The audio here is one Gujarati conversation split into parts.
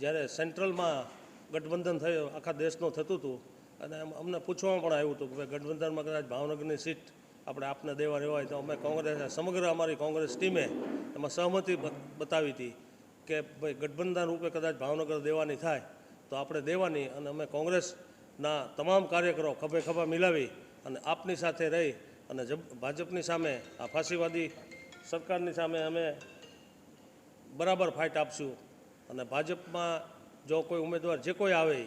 જ્યારે સેન્ટ્રલમાં ગઠબંધન થયું, આખા દેશનું થતું હતું, અને અમને પૂછવામાં પણ આવ્યું હતું કે ભાઈ ગઠબંધનમાં કદાચ ભાવનગરની સીટ આપણે આપને દેવા રહેવાય, તો અમે કોંગ્રેસ, સમગ્ર અમારી કોંગ્રેસ ટીમે એમાં સહમતિ બતાવી હતી કે ભાઈ ગઠબંધન રૂપે કદાચ ભાવનગર દેવાની થાય, તો આપણે દેવાની અને અમે કોંગ્રેસના તમામ કાર્યકરો ખભે ખભા મિલાવી અને આપની સાથે રહી અને ભાજપની સામે આ ફાંસીવાદી સરકારની સામે અમે બરાબર ફાઇટ આપશું. અને ભાજપમાં જો કોઈ ઉમેદવાર જે કોઈ આવે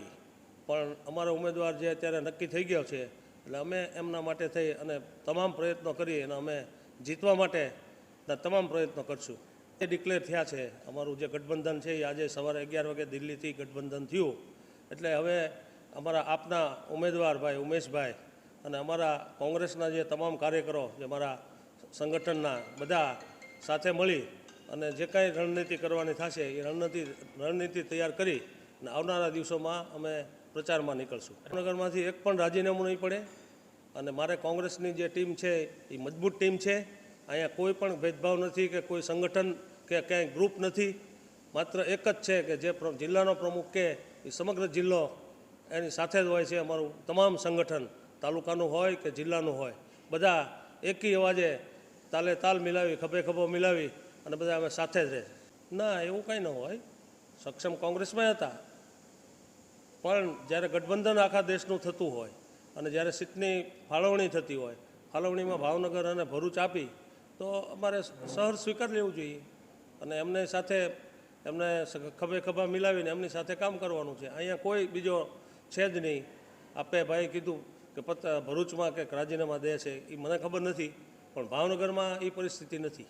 પણ અમારો ઉમેદવાર જે અત્યારે નક્કી થઈ ગયો છે, એટલે અમે એમના માટે થઈ અને તમામ પ્રયત્નો કરી અને અમે જીતવા માટેના તમામ પ્રયત્નો કરશું. એ ડિક્લેર થયા છે. અમારું જે ગઠબંધન છે એ આજે સવારે અગિયાર વાગે દિલ્હીથી ગઠબંધન થયું. એટલે હવે અમારા આપના ઉમેદવાર ભાઈ ઉમેશભાઈ અને અમારા કોંગ્રેસના જે તમામ કાર્યકરો જે મારા સંગઠનના બધા સાથે મળી અને જે કાંઈ રણનીતિ કરવાની થશે, એ રણનીતિ રણનીતિ તૈયાર કરી અને આવનારા દિવસોમાં અમે પ્રચારમાં નીકળશું. ભાવનગરમાંથી એક પણ રાજીનામું નહીં પડે અને મારે કોંગ્રેસની જે ટીમ છે, એ મજબૂત ટીમ છે. અહીંયા કોઈ પણ ભેદભાવ નથી કે કોઈ સંગઠન કે ક્યાંય ગ્રુપ નથી. માત્ર એક જ છે કે જે જિલ્લાનો પ્રમુખ કે એ સમગ્ર જિલ્લો એની સાથે જ હોય છે અમારું તમામ સંગઠન. તાલુકાનું હોય કે જિલ્લાનું હોય. બધા એકી અવાજે તાલે તાલ મિલાવી, ખભે ખભો મિલાવી અને બધા અમે સાથે જ રહે. ના, એવું કંઈ ન હોય. સક્ષમ કોંગ્રેસમાં હતા. પણ જ્યારે ગઠબંધન આખા દેશનું થતું હોય અને જ્યારે સીટની ફાળવણી થતી હોય, ફાળવણીમાં ભાવનગર અને ભરૂચ આપી, તો અમારે સહર સ્વીકાર લેવું જોઈએ. અને એમને સાથે એમને ખભે ખભા મિલાવીને એમની સાથે કામ કરવાનું છે. અહીંયા કોઈ બીજો છે જ નહીં. આપે ભાઈ કીધું કે ભરૂચમાં કે રાજીનામા દે છે એ મને ખબર નથી, પણ ભાવનગરમાં એ પરિસ્થિતિ નથી.